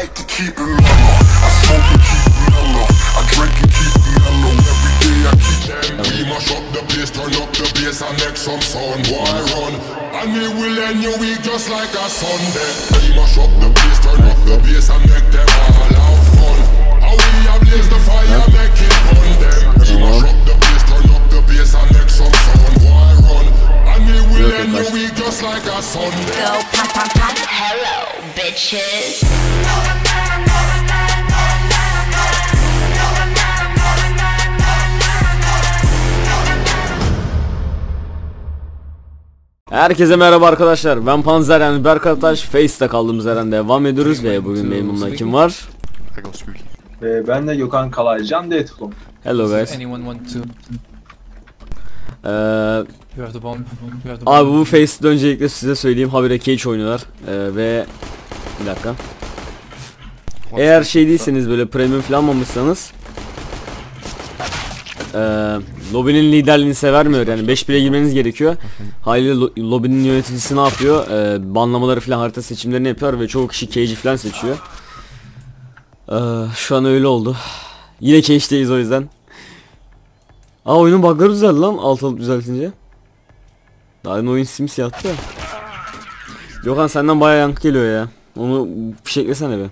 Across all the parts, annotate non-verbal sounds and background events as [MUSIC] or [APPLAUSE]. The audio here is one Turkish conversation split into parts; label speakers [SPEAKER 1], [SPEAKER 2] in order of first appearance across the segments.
[SPEAKER 1] like to keep it mellow. I smoke and keep it mellow. I drink and keep it mellow. Every day I keep them. We mash up the place, turn up the bass and make some sound. Why run? And we will end your week just like a Sunday. We mash up the place, turn up the bass and make them all have fun. How we ablaze the fire, make it fun them. We mash up the place, turn up the bass and make some sound. Why run? And we will end your week just like a Sunday.
[SPEAKER 2] Go pop pop pop. Hello, bitches.
[SPEAKER 3] Herkese merhaba arkadaşlar. Ben Panzer yani Berk Ataş. Face'te kaldığımız yerden devam ediyoruz ve bugün memnunla kim var?
[SPEAKER 4] Ee, ben de Gökhan Kalaycan Deathcom.
[SPEAKER 3] Hello guys.
[SPEAKER 5] Anyone want to?
[SPEAKER 3] Ee, abi bu Face'de öncelikle size söyleyeyim. Habire Cage oynuyorlar. Ee, ve bir dakika. Eğer şey değilseniz böyle premium falan almışsanız ee, lobinin liderliğini size vermiyor yani 5 bire girmeniz gerekiyor. [LAUGHS] Haliyle lo- lobinin yöneticisi ne yapıyor? Ee, banlamaları falan harita seçimlerini yapıyor ve çoğu kişi Cage'i falan seçiyor. Ee, şu an öyle oldu. [SIGHS] Yine Cage'deyiz o yüzden. Aa oyunun bug'ları düzeldi lan alt alıp düzeltince. Daha yeni oyun simsiyahtı ya. Gökhan senden bayağı yankı geliyor ya. Onu fişeklesene be.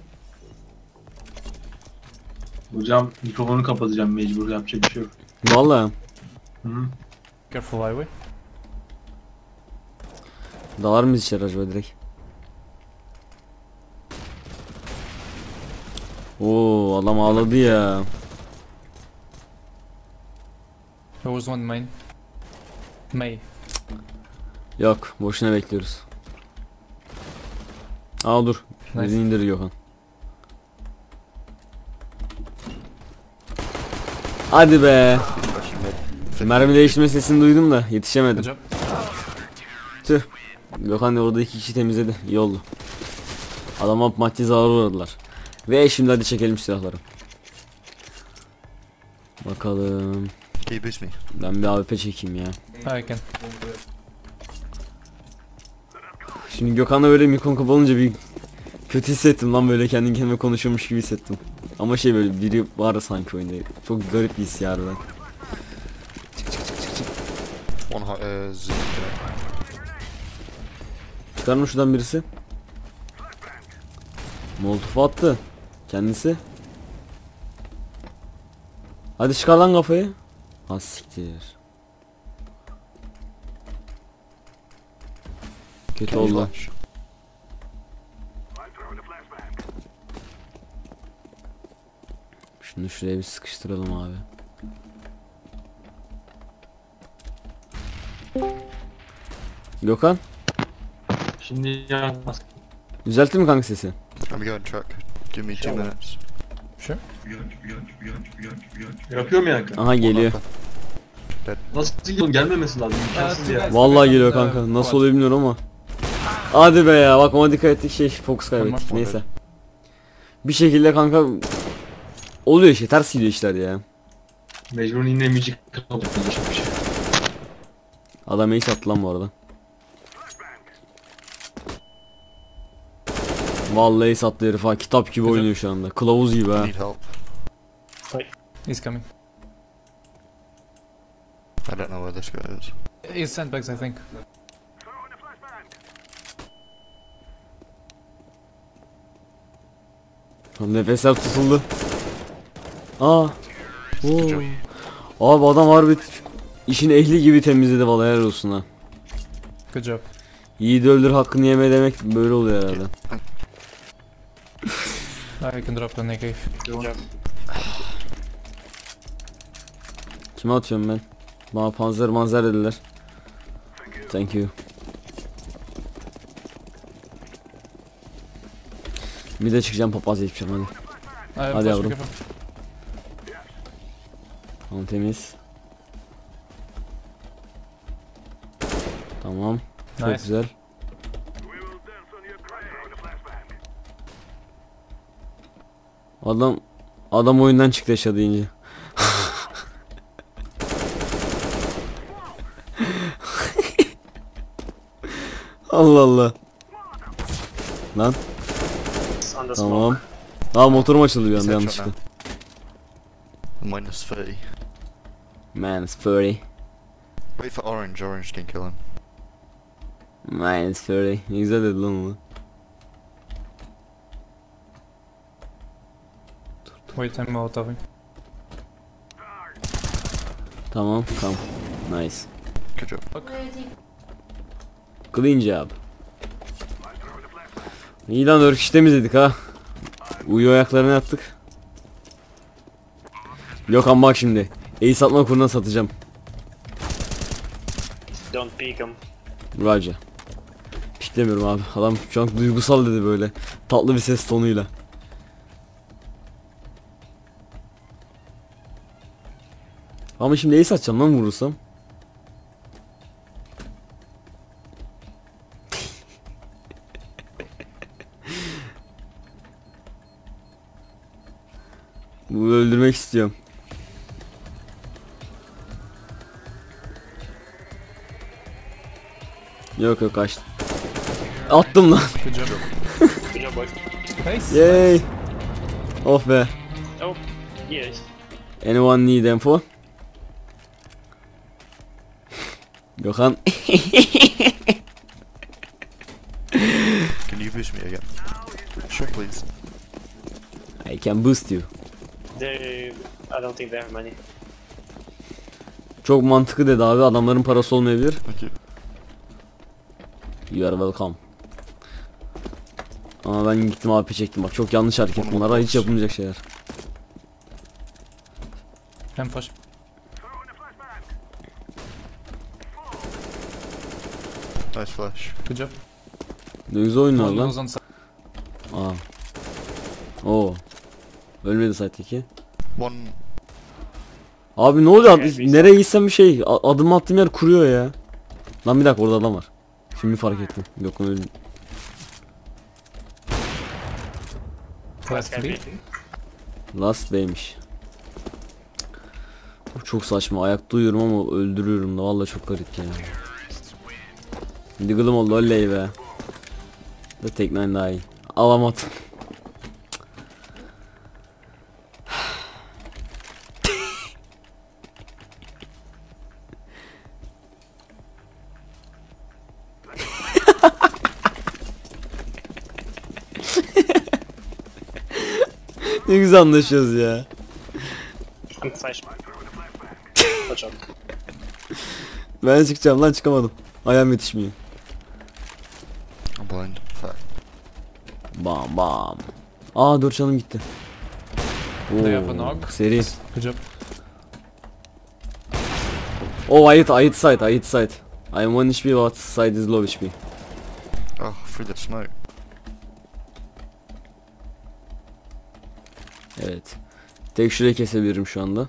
[SPEAKER 4] Hocam mikrofonu kapatacağım mecbur yapacak bir şey yok.
[SPEAKER 3] Vallahi
[SPEAKER 4] Hı.
[SPEAKER 5] Careful highway.
[SPEAKER 3] dalar mıyız içeri acaba direkt? Oo adam ağladı ya.
[SPEAKER 5] There was one main. May.
[SPEAKER 3] Yok boşuna bekliyoruz. Aa dur.
[SPEAKER 5] Nice.
[SPEAKER 3] Bizi indir Gökhan. Hadi be. Mermi değiştirme sesini duydum da yetişemedim.
[SPEAKER 5] job.
[SPEAKER 3] Tüh. Gökhan da orada iki kişi temizledi. İyi oldu. Adama maddi zarar uğradılar. Ve şimdi hadi çekelim silahları. Bakalım.
[SPEAKER 6] Boost me?
[SPEAKER 3] Ben bir AWP çekeyim ya.
[SPEAKER 5] Can.
[SPEAKER 3] Şimdi Gökhan'la böyle mikrofon kapanınca bir kötü hissettim lan böyle kendi kendime konuşuyormuş gibi hissettim. Ama şey böyle biri var sanki oyunda. Çok garip bir his harbiden.
[SPEAKER 6] One hot, uh, Z.
[SPEAKER 3] Çıkar mı şuradan birisi? Molotof attı. Kendisi. Hadi çıkar lan kafayı. Ha siktir. Kötü
[SPEAKER 6] you
[SPEAKER 3] oldu.
[SPEAKER 6] flash?
[SPEAKER 3] Şunu şuraya bir sıkıştıralım abi. Gökhan,
[SPEAKER 4] Şimdi yapmaz.
[SPEAKER 3] düzeltti mi kanka sesi?
[SPEAKER 6] I'm going truck. Give me two minutes.
[SPEAKER 5] Sure.
[SPEAKER 4] Yapıyor mu yankı?
[SPEAKER 3] Aha geliyor.
[SPEAKER 4] Nasıl gidiyor? Gelmemesi lazım. İmkansız ya.
[SPEAKER 3] Vallahi geliyor kanka. Nasıl oluyor bilmiyorum ama. Hadi be ya bak ona dikkat ettik şey fokus kaybettik
[SPEAKER 5] Tamam.
[SPEAKER 3] neyse. Bir şekilde kanka oluyor işte ters gidiyor işler ya.
[SPEAKER 4] Mecbur yine müzik kapatacak bir şey.
[SPEAKER 3] Adam ace attı lan bu arada. Vallahi ace attı herif ha kitap gibi oynuyor şu anda. Kılavuz gibi ha.
[SPEAKER 6] Need help.
[SPEAKER 5] He's coming.
[SPEAKER 6] I don't know where this guy is.
[SPEAKER 5] He's sandbags, I think.
[SPEAKER 3] Nefesler tutuldu. Aa. Oo. Abi adam harbi işin ehli gibi temizledi vallahi helal olsun ha.
[SPEAKER 5] Good job.
[SPEAKER 3] Yiğidi öldür hakkını yeme demek böyle oluyor herhalde.
[SPEAKER 5] Now you can drop the AK.
[SPEAKER 3] Kime atıyorum ben? Bana panzer manzer dediler. Thank you. Bir de çıkacağım papaz yapacağım hadi. Hadi yavrum. Tamam temiz. Tamam. Çok
[SPEAKER 5] Nice.
[SPEAKER 3] güzel. Adam adam oyundan çıktı yaşa deyince. [LAUGHS] Allah Allah. Lan tamam. Aa motorum açıldı bir anda yanlışlıkla.
[SPEAKER 6] Minus 30.
[SPEAKER 3] Minus 30.
[SPEAKER 6] Wait for orange, orange can kill him.
[SPEAKER 3] Minus 30. Ne güzel dedi lan onu.
[SPEAKER 5] Wait, I'm molotoving.
[SPEAKER 3] Tamam tamam. Nice.
[SPEAKER 6] Good job.
[SPEAKER 3] Clean job. İyi lan dört kişi temizledik ha. Uyu ayaklarına yattık. Yok ama bak şimdi. Ace satma kuruna satacağım.
[SPEAKER 7] Don't peek him.
[SPEAKER 3] Raja. Piklemiyorum abi. Adam şu an duygusal dedi böyle. Tatlı bir ses tonuyla. Ama şimdi ace atacağım lan vurursam. [LAUGHS] Bunu öldürmek istiyorum. Yok yok kaçtı. Attım lan. Yay. Of be.
[SPEAKER 7] Oh, yes.
[SPEAKER 3] Anyone need info? Gökhan.
[SPEAKER 6] Can you boost me again? Sure, please.
[SPEAKER 3] I can boost you.
[SPEAKER 7] They, I don't think they have money.
[SPEAKER 3] Çok mantıklı dedi abi. Adamların parası olmayabilir.
[SPEAKER 6] You.
[SPEAKER 3] You are welcome. Ama ben gittim AP çektim bak çok yanlış hareket bunlara hiç yapılmayacak şeyler.
[SPEAKER 5] I'm push.
[SPEAKER 6] Nice flash.
[SPEAKER 5] Good job.
[SPEAKER 3] Ne güzel oyunlar lan. Aa. Oo. Ölmedi site'deki.
[SPEAKER 6] One.
[SPEAKER 3] Abi ne oluyor? Abi, nereye gitsem bir şey. Adım attığım yer kuruyor ya. Lan bir dakika orada adam var. Şimdi fark ettim. Yok öyle.
[SPEAKER 5] Last
[SPEAKER 7] be.
[SPEAKER 3] Last. Bu çok saçma. Ayakta uyuyorum ama öldürüyorum da. Vallahi çok garip ya. Diggle'ım oldu oley be. Da tek daha iyi. Alamadım. Ne güzel anlaşıyoruz ya.
[SPEAKER 7] I'm.
[SPEAKER 3] Ben çıkacağım lan çıkamadım. Ayağım yetişmiyor.
[SPEAKER 6] I'm blind.
[SPEAKER 3] Bam bam. Aa 4 canım gitti. Oo. Seri.
[SPEAKER 5] Good job.
[SPEAKER 3] Oh I hit, I hit side, I hit side. I am 1 HP but side is low HP.
[SPEAKER 6] Oh, through the smoke.
[SPEAKER 3] Evet. Tek şurayı kesebilirim şu anda.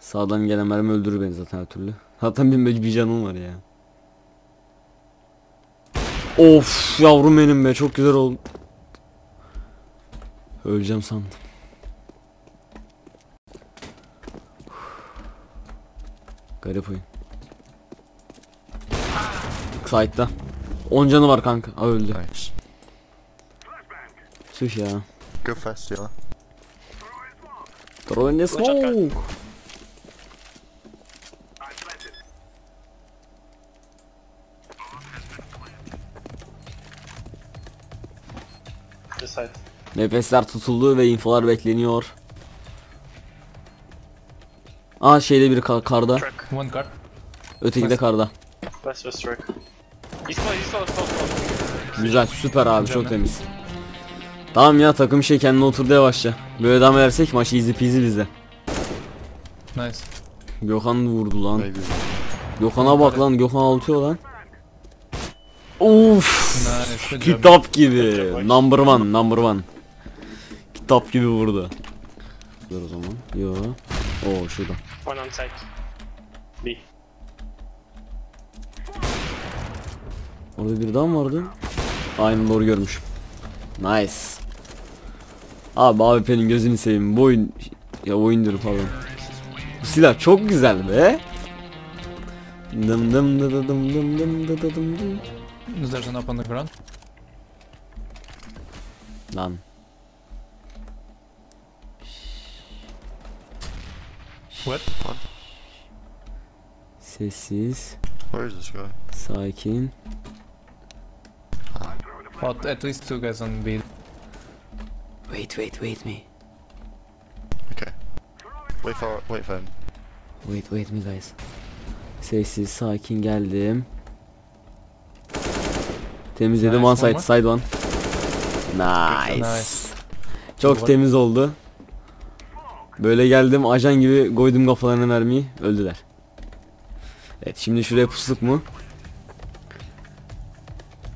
[SPEAKER 3] Sağdan gelen mermi öldürür beni zaten her türlü. Zaten bir, bir canım var ya. Of yavrum benim be çok güzel oldu. Öleceğim sandım. Garip oyun. Side'da. 10 canı var kanka. Aa öldü. Tüh ya.
[SPEAKER 6] Go fast, yeah.
[SPEAKER 3] Throw in the smoke. Nefesler tutuldu ve infolar bekleniyor. Aa şeyde biri ka- karda.
[SPEAKER 7] Truck.
[SPEAKER 5] One card.
[SPEAKER 3] Öteki de karda. Güzel süper abi çok temiz. Tamam ya takım şey kendine oturdu yavaşça. Böyle devam edersek maçı easy peasy bizde.
[SPEAKER 5] Nice.
[SPEAKER 3] Gökhan vurdu lan. Gökhan'a bak lan Gökhan altıyor lan. Uf.
[SPEAKER 5] Nice.
[SPEAKER 3] Kitap gibi. Number one, number one. Kitap gibi vurdu. Dur o zaman. Yo. Oo şurada.
[SPEAKER 7] One on site. B.
[SPEAKER 3] Orada bir daha mı vardı? Aynen doğru görmüşüm. Nice. Abi AWP'nin gözünü seveyim. Bu oyun... Ya oyundur falan. Bu silah çok güzel be. Dım dım dı dı dım dım dım dı dı dım dım.
[SPEAKER 5] There's an up on the ground.
[SPEAKER 3] Lan.
[SPEAKER 5] What?
[SPEAKER 3] Sessiz.
[SPEAKER 6] Where is this guy?
[SPEAKER 3] Sakin.
[SPEAKER 5] But at least two guys on B.
[SPEAKER 3] Wait wait wait me.
[SPEAKER 6] Okay. Wait for wait for him.
[SPEAKER 3] Wait wait me guys. Sessiz sakin geldim. Temizledim
[SPEAKER 5] Nice,
[SPEAKER 3] one side
[SPEAKER 5] one
[SPEAKER 3] side one. Nice.
[SPEAKER 5] Nice.
[SPEAKER 3] Çok temiz oldu. Böyle geldim ajan gibi koydum kafalarına mermiyi öldüler. Evet şimdi şuraya pusluk mu?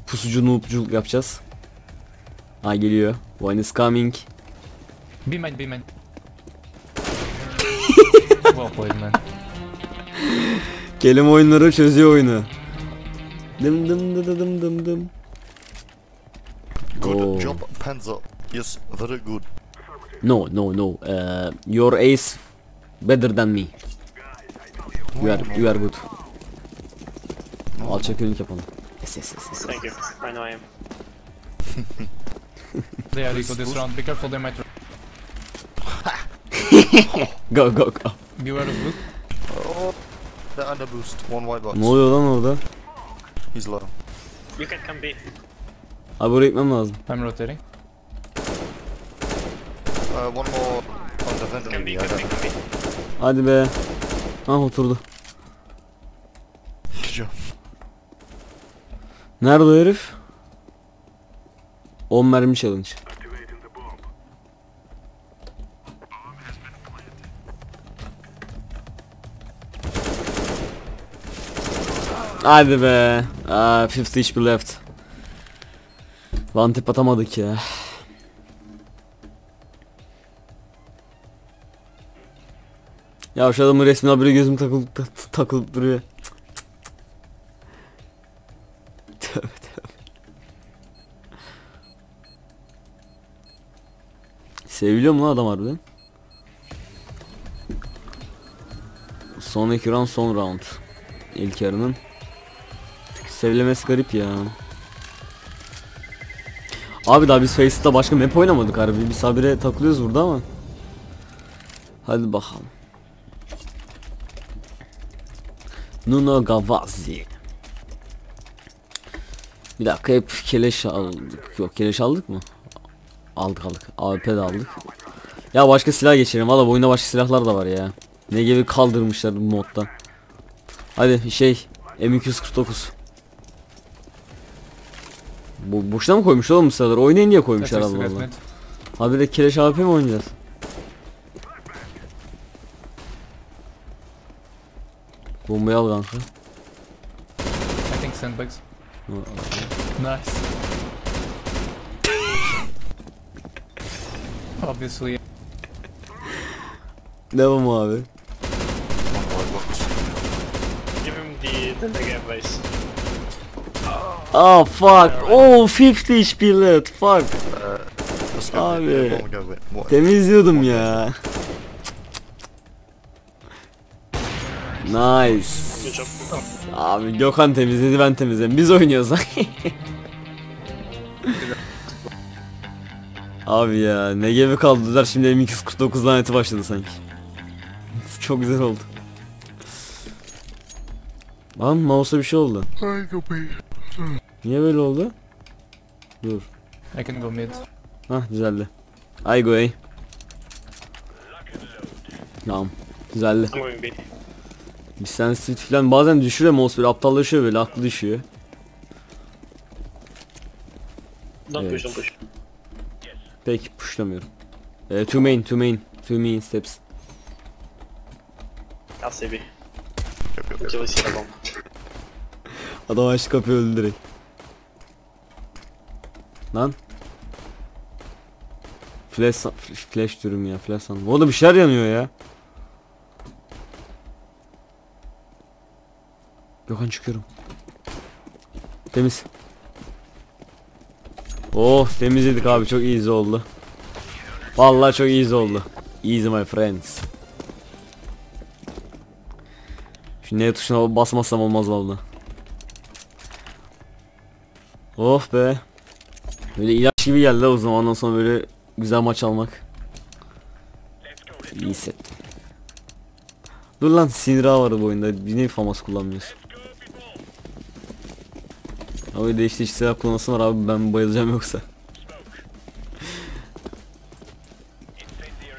[SPEAKER 3] Pusucu noobculuk yapacağız. Ha geliyor. One is coming.
[SPEAKER 5] B main, B main. [LAUGHS] well played, man.
[SPEAKER 3] Kelime oyunları çözüyor oyunu. Dım dım dı dı dım dım dım.
[SPEAKER 6] Good
[SPEAKER 3] Oh.
[SPEAKER 6] job, Panzer. Yes, very good.
[SPEAKER 3] No no no. Uh, your ace better than me. You are you are good. Alçak yönelik yapalım. Yes yes yes. yes.
[SPEAKER 7] Thank you. I know I am. [LAUGHS]
[SPEAKER 5] They are equal this round. Be careful, they might [LAUGHS]
[SPEAKER 3] Go go go.
[SPEAKER 5] beware of blue.
[SPEAKER 6] Oh, they're under boost. One white box.
[SPEAKER 3] Ne oluyor lan orada?
[SPEAKER 6] He's low.
[SPEAKER 7] You can come B.
[SPEAKER 3] Abi oraya gitmem lazım.
[SPEAKER 5] I'm rotating.
[SPEAKER 6] Uh, one more on the
[SPEAKER 7] Can
[SPEAKER 6] maybe.
[SPEAKER 7] can be, can be.
[SPEAKER 3] Hadi be. Ah oturdu. Nerede o herif? 10 mermi challenge. Hadi be. Aa, 50 HP left. Lan tip atamadık ya. Ya şu adamın resmine habire gözüm takılıp ta- takılıp duruyor. Tövbe tövbe. Seviliyor mu lan adam harbiden? Son iki round son round. İlk yarının. Sevilemesi garip ya. Abi daha biz Facet'ta başka map oynamadık harbi. Biz habire takılıyoruz burada ama. Hadi bakalım. Nuno Gavazzi. Bir dakika hep keleş aldık. Yok keleş aldık mı? Aldık aldık. AWP de aldık. Ya başka silah geçelim. Valla oyunda başka silahlar da var ya. Ne gibi kaldırmışlar bu moddan. Hadi şey M249. Bu boşuna mı koymuş oğlum bu silahları? Oynayın diye koymuşlar Allah Allah. Abi de keleş AWP mi oynayacağız? Bombayı al kanka.
[SPEAKER 5] I think sandbags. Nice. Obviously.
[SPEAKER 3] Devam abi.
[SPEAKER 7] Give him the, the mega base.
[SPEAKER 3] Oh fuck. Oh 50 HP left. Fuck. Abi. Temizliyordum ya. Nice. Abi Gökhan temizledi ben temizledim. Biz oynuyoruz. [LAUGHS] Abi ya ne gibi kaldılar şimdi M249 laneti başladı sanki. Çok güzel oldu. Lan mouse'a bir şey oldu. Niye böyle oldu? Dur.
[SPEAKER 5] I can go mid.
[SPEAKER 3] Hah düzeldi. I go A. Tamam. Düzeldi. Bir sensitivity falan bazen düşürüyor mouse böyle aptallaşıyor böyle aklı düşüyor. Evet. Peki pushlamıyorum. Ee, two main, two main, two main steps.
[SPEAKER 7] We see the bomb.
[SPEAKER 3] Adam açtı kapıyı öldü direkt. Lan. Flash, flash, flash diyorum ya flash sandım. Orada bir şeyler yanıyor ya. Gökhan çıkıyorum. Temiz. Oh temizledik abi çok easy oldu. Vallahi çok easy oldu. Easy my friends. Şu ne tuşuna basmazsam olmaz vallahi. Oh be. Böyle ilaç gibi geldi o zamandan sonra böyle güzel maç almak. İyi hissettim. Dur lan sinir ağı vardı bu oyunda. Bir nevi famas kullanmıyorsun. Abi değişti hiç silah kullanası var abi ben bayılacağım yoksa.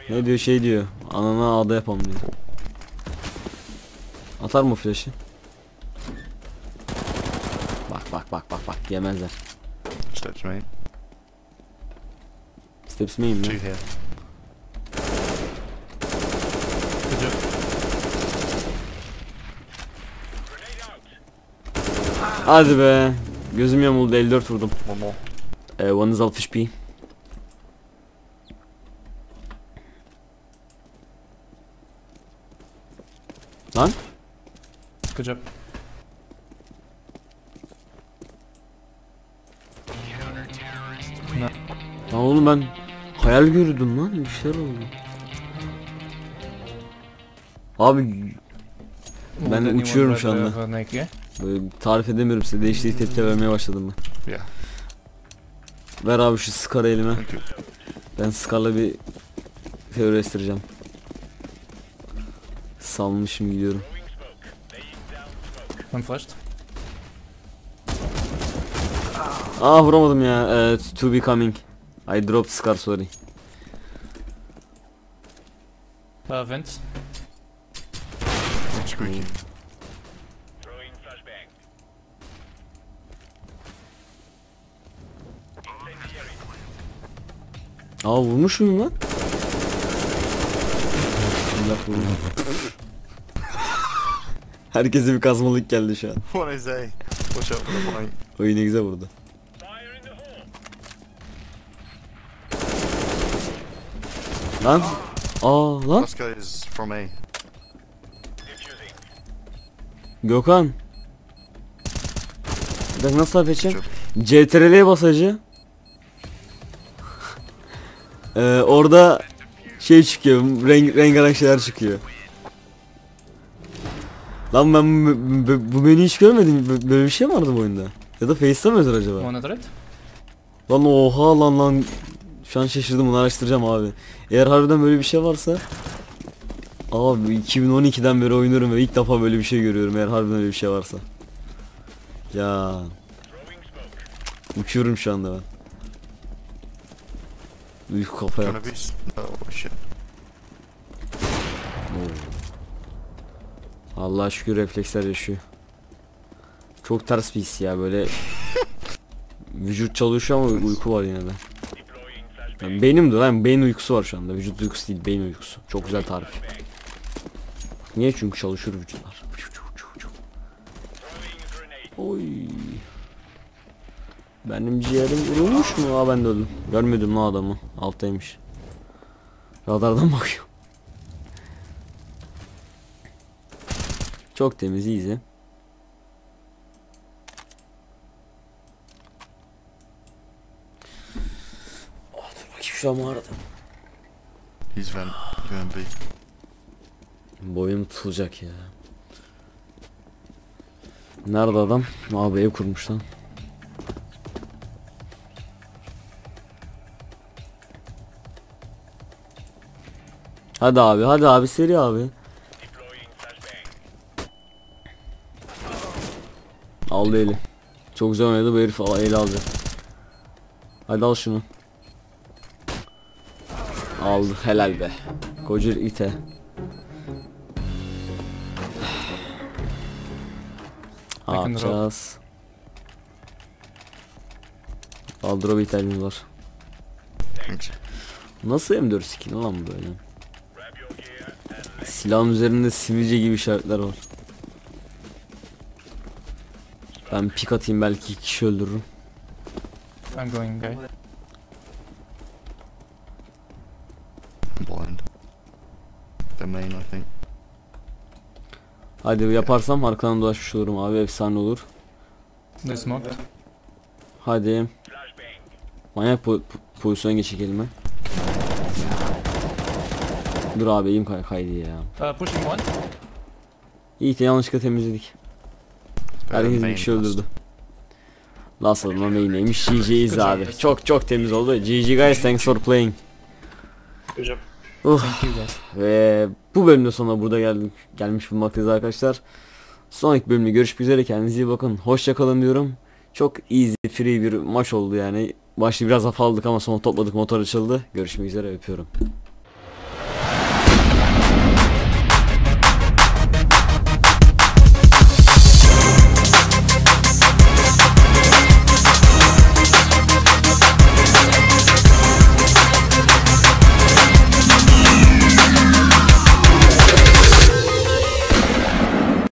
[SPEAKER 3] ne diyor şey diyor. Anana ağda yapalım diyor. Atar mı flash'ı? Bak bak bak bak bak yemezler.
[SPEAKER 6] Steps mate.
[SPEAKER 3] Steps
[SPEAKER 6] Two here.
[SPEAKER 5] Good job.
[SPEAKER 3] Hadi be. Gözüm yamuldu 54 vurdum.
[SPEAKER 6] More.
[SPEAKER 3] Ee, one is 60 p. Lan
[SPEAKER 5] Good job.
[SPEAKER 3] lan oğlum ben hayal gördüm lan bir şeyler oldu. Abi Ben uçuyorum şu anda. Böyle tarif edemiyorum size değiştiği tepki vermeye başladım ben.
[SPEAKER 6] Yeah.
[SPEAKER 3] Ver abi şu Scar'ı elime. Ben Scar'la bir teori estireceğim. Salmışım gidiyorum.
[SPEAKER 5] One flashed.
[SPEAKER 3] Aa vuramadım ya. Ee, to be coming. I dropped Scar sorry.
[SPEAKER 5] Uh, vent.
[SPEAKER 6] Squeaky.
[SPEAKER 3] Aa vurmuş muyum lan? Allah vurdu. Herkese bir kazmalık geldi şu an.
[SPEAKER 6] One is A. Watch out for the point.
[SPEAKER 3] Oyun ne güzel vurdu. Lan. Aa lan. Gökhan. Dakika nasıl?
[SPEAKER 6] Çok.
[SPEAKER 3] CTRL'ye basacı. Ee, orada şey çıkıyor, renk rengarenk şeyler çıkıyor. Lan ben bu, bu, bu menüyü hiç görmedim. Bö- Böyle bir şey mi vardı bu oyunda? Ya da Face'te mi özel acaba?
[SPEAKER 5] At right.
[SPEAKER 3] Lan oha lan lan. Şu an şaşırdım bunu araştıracağım abi. Eğer harbiden böyle bir şey varsa Abi 2012'den beri oynuyorum ve ilk defa böyle bir şey görüyorum eğer harbiden öyle bir şey varsa. Ya. Uçuyorum şu anda ben. Uyku kafa
[SPEAKER 6] Gonna be. s- Oh shit.
[SPEAKER 3] Allah şükür refleksler yaşıyor. Çok ters bir his ya böyle. [LAUGHS] Vücut çalışıyor ama uyku var yine de. Yani beynim de lan beyin uykusu var şu anda. Vücut uykusu değil beyin uykusu. Çok güzel tarif. Niye? Çünkü çalışıyor vücutlar. Oy. Benim ciğerim vurulmuş mu? Aa ben de öldüm. Görmedim lan adamı. Alttaymış. Radardan [LAUGHS] bakıyor. Çok temiz dur bakayım şu mağarada.
[SPEAKER 6] He's vent. Going B.
[SPEAKER 3] Boyum tutulacak ya. Nerede adam? Abi ev kurmuş lan. Hadi abi hadi abi seri abi. Aldı eli. Çok güzel oynadı bu herif al- eli aldı. Hadi al şunu. Aldı helal be. Koca ite. Yapacağız? Aldro bir var. Nasıl M4 skin lan böyle? Silahın üzerinde sivilce gibi işaretler var. Ben pik atayım belki iki kişi öldürürüm.
[SPEAKER 5] I'm going guy.
[SPEAKER 6] Blind. The main, I think.
[SPEAKER 3] Hadi yaparsam arkadan dolaşmış olurum abi efsane olur.
[SPEAKER 5] They smoked.
[SPEAKER 3] Hadi. Manyak po po pozisyon geçecek elime. Dur abi elim kay kaydı ya.
[SPEAKER 5] Uh, pushing one.
[SPEAKER 3] İyi ki yanlışlıkla temizledik. Herkes bir
[SPEAKER 6] main
[SPEAKER 3] kişi
[SPEAKER 6] last.
[SPEAKER 3] öldürdü. Last adımla main'neymiş. GG'yiz abi. Çok çok temiz oldu. GG guys thanks for playing.
[SPEAKER 7] Good job.
[SPEAKER 3] Uh,
[SPEAKER 5] Thank you guys.
[SPEAKER 3] ve bu bölümde sonuna burada geldik. Gelmiş bulunmaktayız arkadaşlar. Sonraki bölümde görüşmek üzere. Kendinize iyi bakın. Hoşça kalın diyorum. Çok easy free bir maç oldu yani. Başta biraz afaldık ama sonra topladık motor açıldı. Görüşmek üzere öpüyorum.